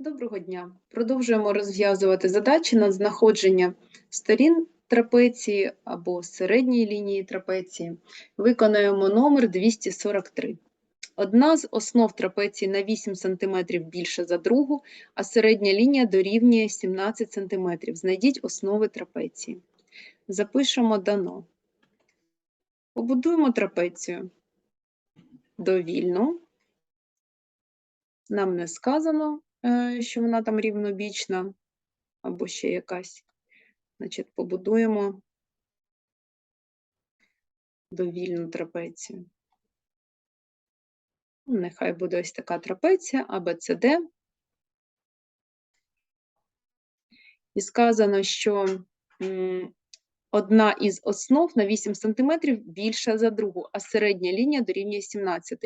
Доброго дня! Продовжуємо розв'язувати задачі на знаходження сторін трапеції або середньої лінії трапеції. Виконаємо номер 243. Одна з основ трапеції на 8 см більша за другу, а середня лінія дорівнює 17 см. Знайдіть основи трапеції. Запишемо дано. Побудуємо трапецію довільну. Нам не сказано, що вона там рівнобічна або ще якась. Значить, побудуємо довільну трапецію. Нехай буде ось така трапеція ABCD. І сказано, що одна із основ на 8 см більша за другу, а середня лінія дорівнює 17.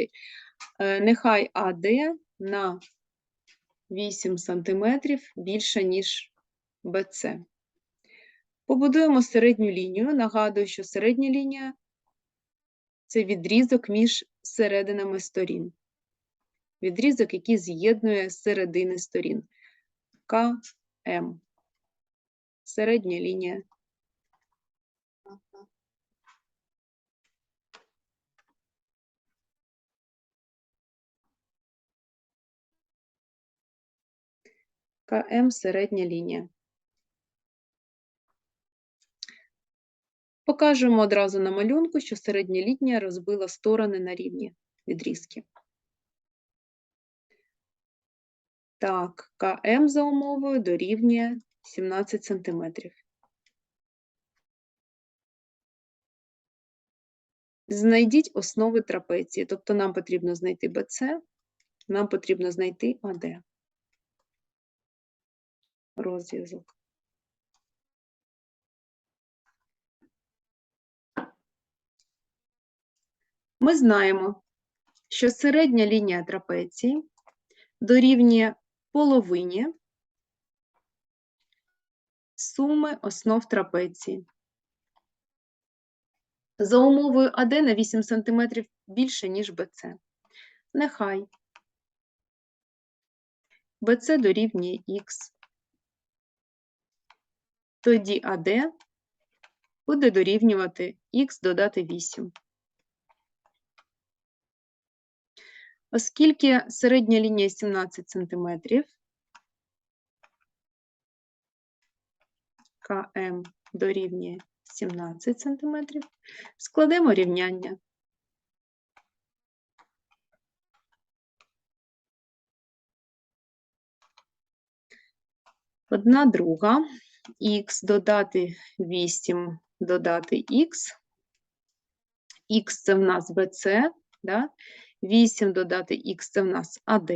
Е, Нехай АД на 8 см більша, ніж БЦ. Побудуємо середню лінію. Нагадую, що середня лінія це відрізок між серединами сторін. Відрізок, який з'єднує середини сторін. КМ. Середня лінія. КМ середня лінія. Покажемо одразу на малюнку, що середня лінія розбила сторони на рівні відрізки. Так, КМ за умовою дорівнює 17 см. Знайдіть основи трапеції, тобто нам потрібно знайти БЦ, нам потрібно знайти АД. Розв'язок. Ми знаємо, що середня лінія трапеції дорівнює половині суми основ трапеції. За умовою АД на 8 см більше, ніж БЦ. Нехай БЦ дорівнює Х. Тоді АД буде дорівнювати Х додати 8. Оскільки середня лінія 17 см, КМ дорівнює 17 см, складемо рівняння. Одна друга, х додати 8 додати х, х це в нас BC, да? 8 додати х це в нас АД.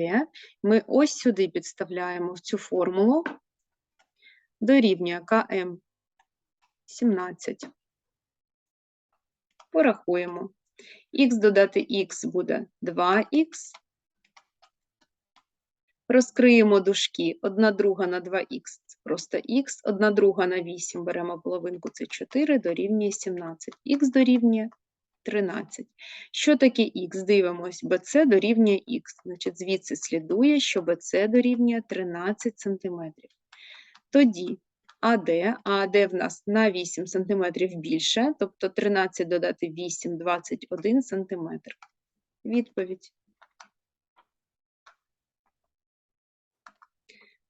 Ми ось сюди підставляємо цю формулу, дорівнює КМ 17. Порахуємо. Х додати х буде 2х. Розкриємо дужки. 1 друга на 2х це просто х, 1 друга на 8 беремо половинку, це 4, дорівнює 17. Х дорівнює 13. Що таке х? Дивимось, BC дорівнює х. Значить, звідси слідує, що BC дорівнює 13 см. Тоді АД, АД в нас на 8 см більше, тобто 13 додати 8 – 21 см. Відповідь.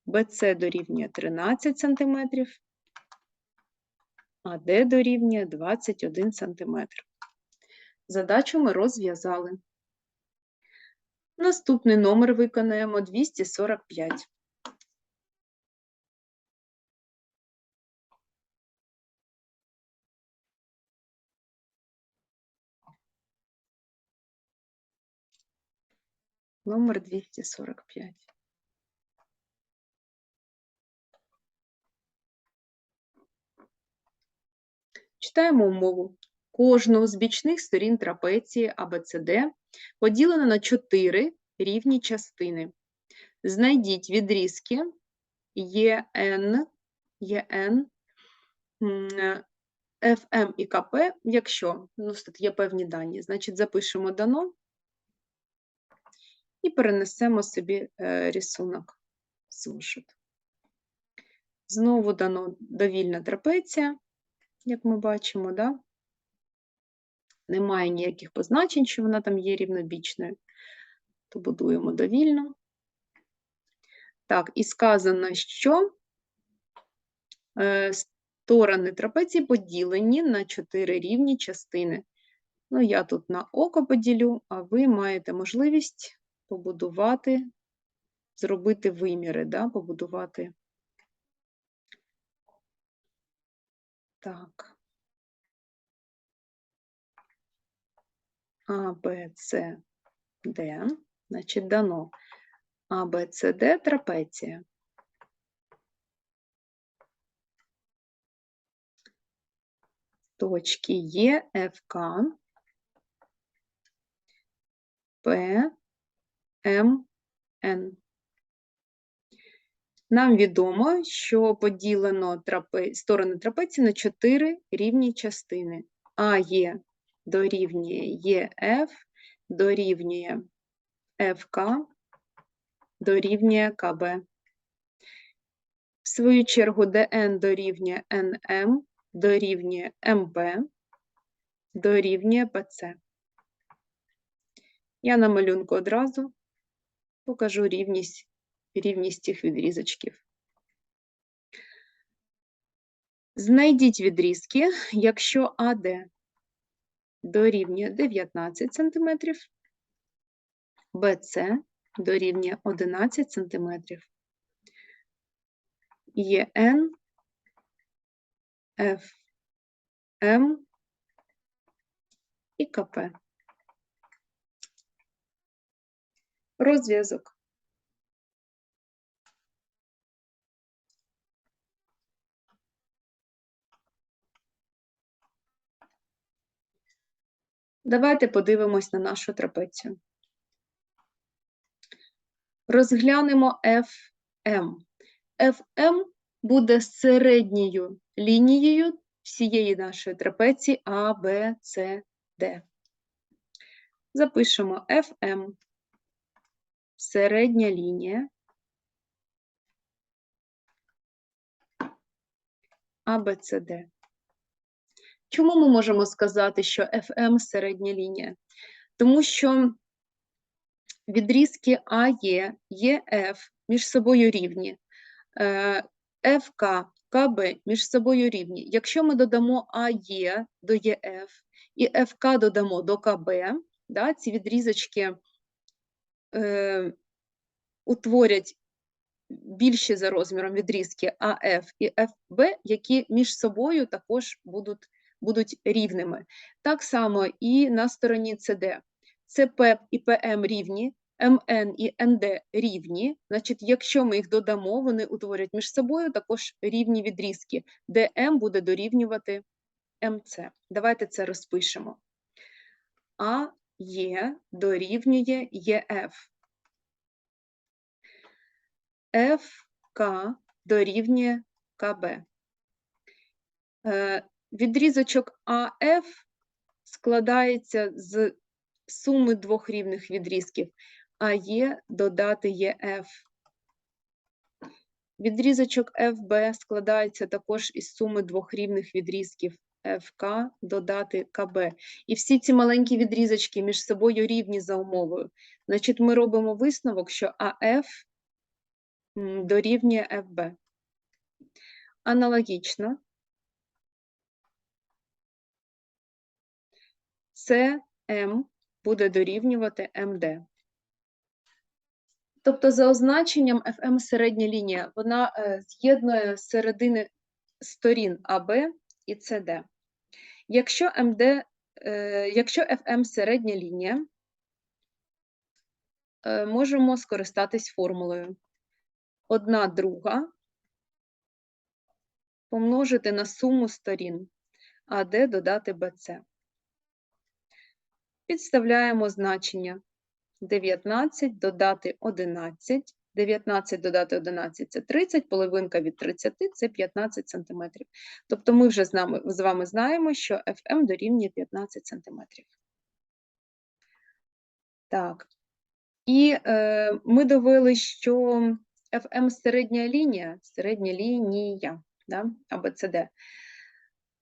BC дорівнює 13 см, АД дорівнює 21 см. Задачу ми розв'язали. Наступний номер виконаємо 245. Номер 245. Читаємо умову. Кожну з бічних сторін трапеції ABCD поділено на 4 рівні частини. Знайдіть відрізки ЕН, ЕН, ФМ і КП, якщо ну, є певні дані. Значить, запишемо дано і перенесемо собі е, рисунок. зошит. Знову дано довільна трапеція, як ми бачимо, да? немає ніяких позначень, що вона там є рівнобічною, то будуємо довільно. Так, і сказано, що е, сторони трапеції поділені на чотири рівні частини. Ну, я тут на око поділю, а ви маєте можливість побудувати, зробити виміри, да? побудувати. Так. А, Б, С, Д. Значить, дано А, Б, С, Д трапеція. Точки Е, Ф, К, П, М, Н. Нам відомо, що поділено трапе... сторони трапеції на чотири рівні частини. АЕ дорівнює ЕФ, дорівнює ФК, дорівнює КБ. В свою чергу ДН дорівнює НМ, дорівнює МБ, дорівнює ПЦ. Я на малюнку одразу покажу рівність, рівність цих відрізочків. Знайдіть відрізки, якщо АД дорівнює 19 см, БЦ дорівнює 11 см, ЄН, ФМ і КП. Розв'язок. Давайте подивимось на нашу трапецію. Розглянемо FM. FM буде середньою лінією всієї нашої трапеції А, Б, С, Д. Запишемо FM. Середня лінія. А. Чому ми можемо сказати, що FM середня лінія? Тому що відрізки АЕ, ЄФ між собою рівні, е, ФК, КБ між собою рівні. Якщо ми додамо АЕ до ЄФ і ФК додамо до КБ, да, ці відрізочки е, утворять більші за розміром відрізки АФ і ФБ, які між собою також будуть будуть рівними. Так само і на стороні ЦД. ЦП і ПМ рівні, МН і НД рівні. Значить, якщо ми їх додамо, вони утворять між собою також рівні відрізки, де буде дорівнювати МЦ. Давайте це розпишемо. А Є дорівнює ЄФ. ФК дорівнює КБ. Відрізочок АФ складається з суми двох рівних відрізків, АЕ додати ЄФ. Відрізочок ФБ складається також із суми двох рівних відрізків ФК додати КБ. І всі ці маленькі відрізочки між собою рівні за умовою. Значить, ми робимо висновок, що АФ дорівнює ФБ. Аналогічно. СМ буде дорівнювати МД. Тобто, за означенням FM середня лінія, вона е, з'єднує середини сторін АБ і СД. Якщо МД, е, якщо FM середня лінія, е, можемо скористатись формулою. Одна друга помножити на суму сторін АД додати БЦ. Підставляємо значення 19 додати 11. 19 додати 11 це 30, половинка від 30 це 15 см. Тобто ми вже з, нами, з вами знаємо, що FM дорівнює 15 см. Так. І е, ми довели, що FM середня лінія, середня лінія, да? АБЦД.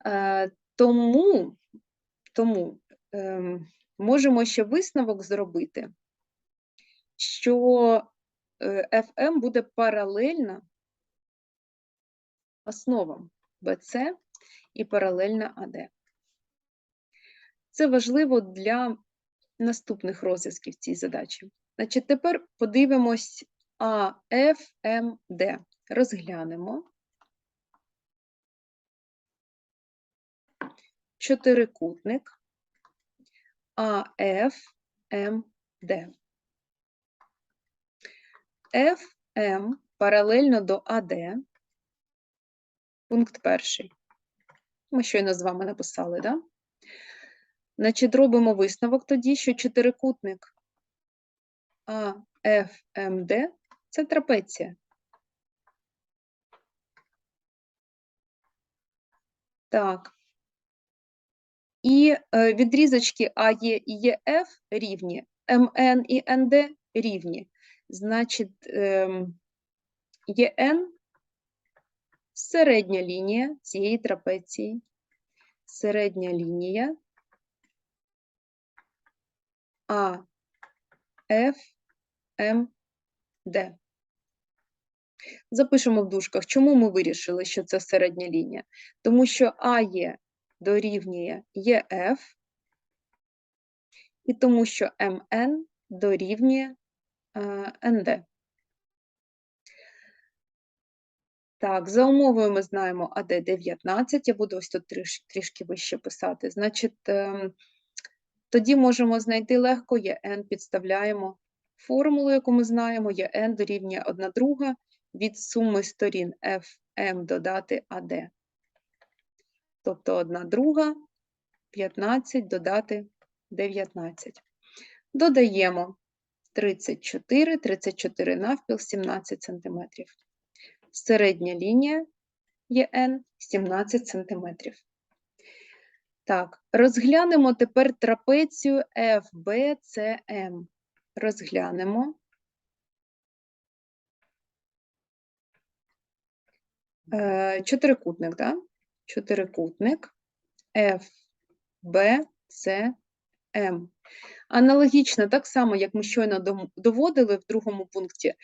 Е, тому, тому ем, можемо ще висновок зробити, що е, FM буде паралельна основам BC і паралельна АД. Це важливо для наступних розв'язків цій задачі. Значить, тепер подивимось АФМД. Розглянемо. Чотирикутник АФМД. FM паралельно до АД. Пункт перший. Ми щойно з вами написали? Да? Значить, робимо висновок тоді, що чотирикутник АФМД це трапеція. Так. І е, відрізочки АЕ і ЕФ рівні, МН і НД рівні. Значить, ем, ЄН середня лінія цієї трапеції. Середня лінія А, Ф, М, Д. Запишемо в дужках, чому ми вирішили, що це середня лінія? Тому що АЕ дорівнює ЄФ, і тому що МН дорівнює е, НД. Так, за умовою ми знаємо АД 19, я буду ось тут тріш, трішки вище писати. Значить, ем, тоді можемо знайти легко ЄН, підставляємо формулу, яку ми знаємо, ЄН дорівнює 1 друга від суми сторін FM додати АД. Тобто 1 друга, 15 додати 19. Додаємо 34, 34 навпіл, 17 см. Середня лінія ЄН 17 см. Так, розглянемо тепер трапецію FBCM. Розглянемо. Е, чотирикутник, так? Чотирикутник FBCM. Аналогічно, так само, як ми щойно доводили в другому пункті,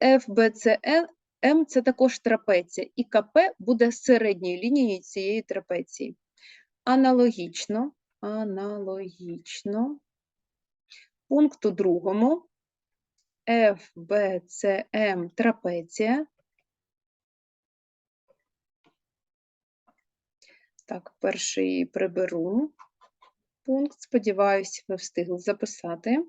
FBCM це також трапеція, і КП буде середньою лінією цієї трапеції. Аналогічно, аналогічно, пункту другому FBCM трапеція. Так, перший приберу пункт, сподіваюся, ви встигли записати.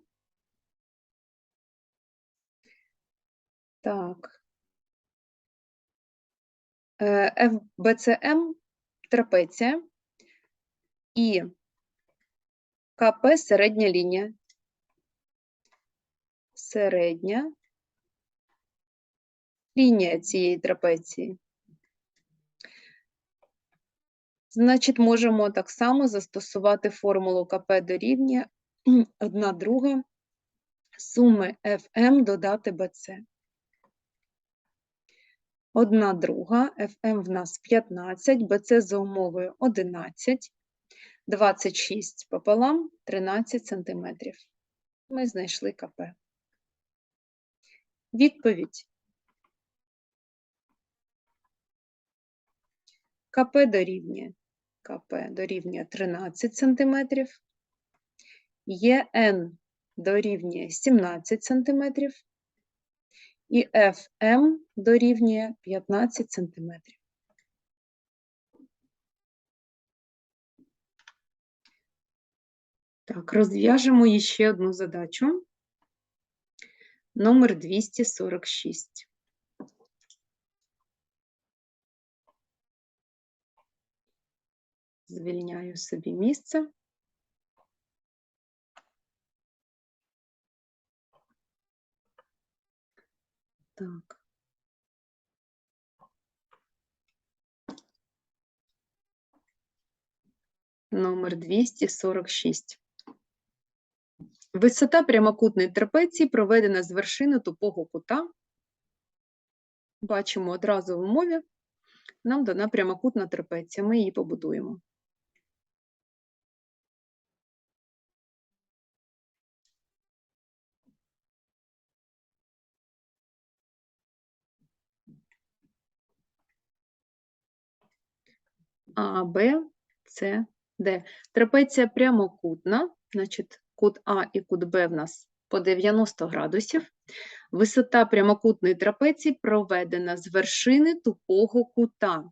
Так. FBCM трапеція і КП середня лінія. Середня лінія цієї трапеції. Значить, можемо так само застосувати формулу КП дорівнює 1 друга суми FM додати БЦ. 1 друга, FM в нас 15, БЦ за умовою 11, 26 пополам 13 см. Ми знайшли КП. Відповідь. КП дорівнює КП дорівнює 13 см, ЄН дорівнює 17 см, і FM дорівнює 15 см. Так, розв'яжемо ще одну задачу. Номер 246. Звільняю собі місце. Так. Номер 246. Висота прямокутної трапеції проведена з вершини тупого кута Бачимо одразу в умові, нам дана прямокутна трапеція, ми її побудуємо. А, Б, С, Д. Трапеція прямокутна, значить кут А і кут Б в нас по 90 градусів. Висота прямокутної трапеції проведена з вершини тупого кута.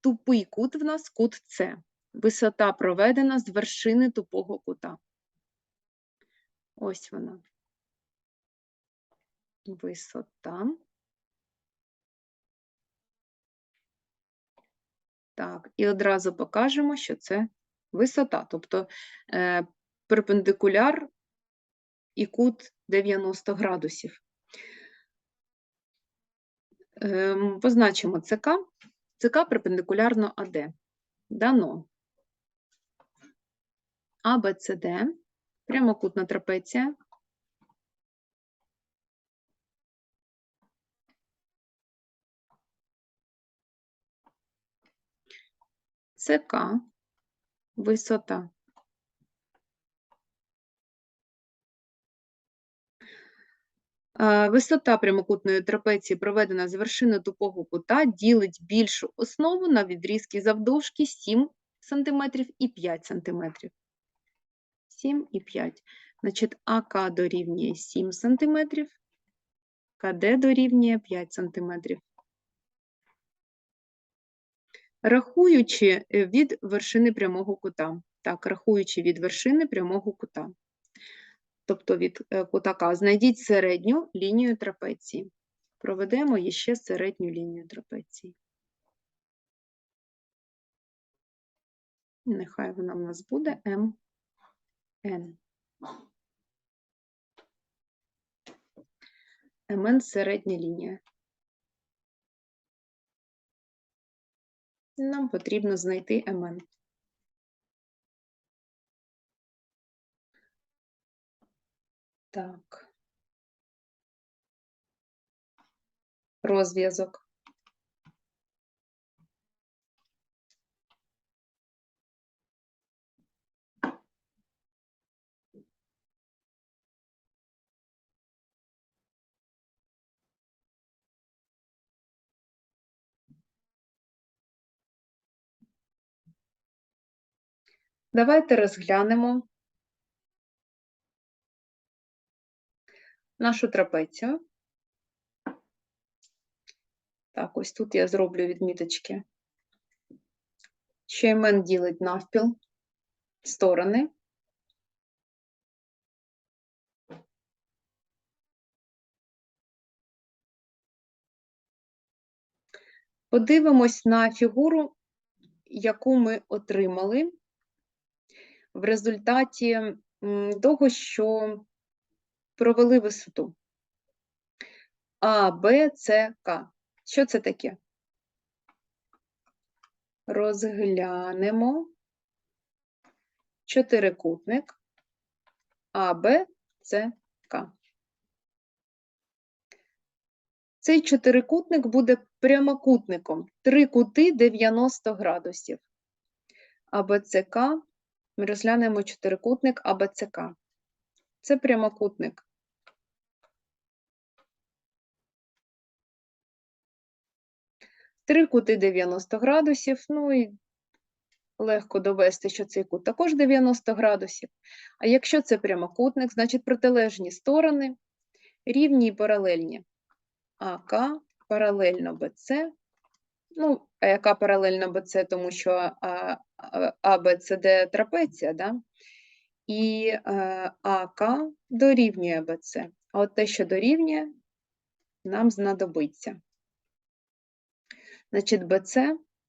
Тупий кут в нас кут С. Висота проведена з вершини тупого кута. Ось вона. Висота. Так, і одразу покажемо, що це висота, тобто е, перпендикуляр і кут 90 градусів. Ем, позначимо ЦК. ЦК перпендикулярно АД. Дано. АБЦД, прямокутна трапеція. ЦК, висота. Е, Висота прямокутної трапеції, проведена з вершини тупого кута, ділить більшу основу на відрізки завдовжки 7 см і 5 см. 7 і 5. Значить, АК дорівнює 7 см, КД дорівнює 5 см. Рахуючи е, від вершини прямого кута. Так, рахуючи від вершини прямого кута. Тобто від е, кута К, знайдіть середню лінію трапеції. Проведемо іще середню лінію трапеції. Нехай вона в нас буде МН. МН середня лінія. Нам потрібно знайти МН. Так. Розв'язок. Давайте розглянемо нашу трапецію. Так, ось тут я зроблю відміточки. Що імен ділить навпіл сторони. Подивимось на фігуру, яку ми отримали в результаті того, що провели висоту. А, Б, С, К. Що це таке? Розглянемо чотирикутник А, Б, С, К. Цей чотирикутник буде прямокутником. Три кути 90 градусів. АБЦК. Ми розглянемо чотирикутник АБЦК. Це прямокутник. Три кути 90 градусів. Ну і легко довести, що цей кут також 90 градусів. А якщо це прямокутник, значить протилежні сторони рівні і паралельні. АК паралельно БЦ. Ну, яка паралельно БЦ, тому що АБЦД трапеція, да? і е, АК дорівнює БЦ. А от те, що дорівнює, нам знадобиться. Значить, БЦ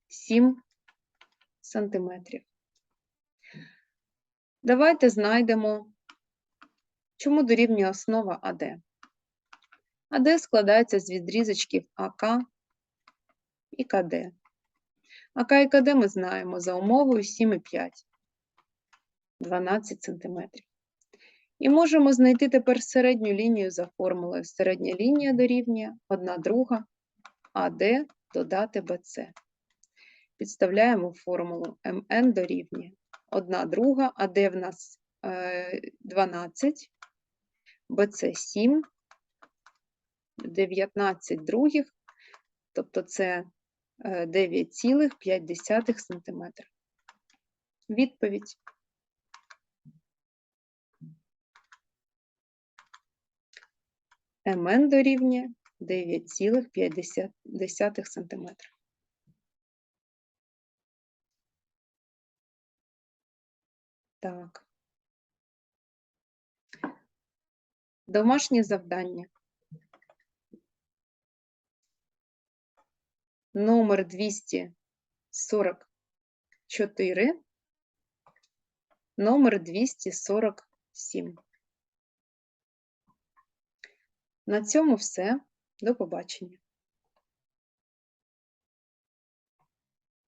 7 сантиметрів. Давайте знайдемо, чому дорівнює основа АД. АД складається з відрізочків АК і КД. АК і КД ми знаємо за умовою 7,5. 12 см. І можемо знайти тепер середню лінію за формулою. Середня лінія дорівнює 1 друга АД додати БЦ. Підставляємо формулу МН дорівнює 1 друга, АД в нас е, 12, БЦ 7, 19 других, тобто це е, 9,5 см. Відповідь. МН дорівнює 9,5 см. Так. Домашнє завдання. Номер 244, номер 247. На цьому все. До побачення.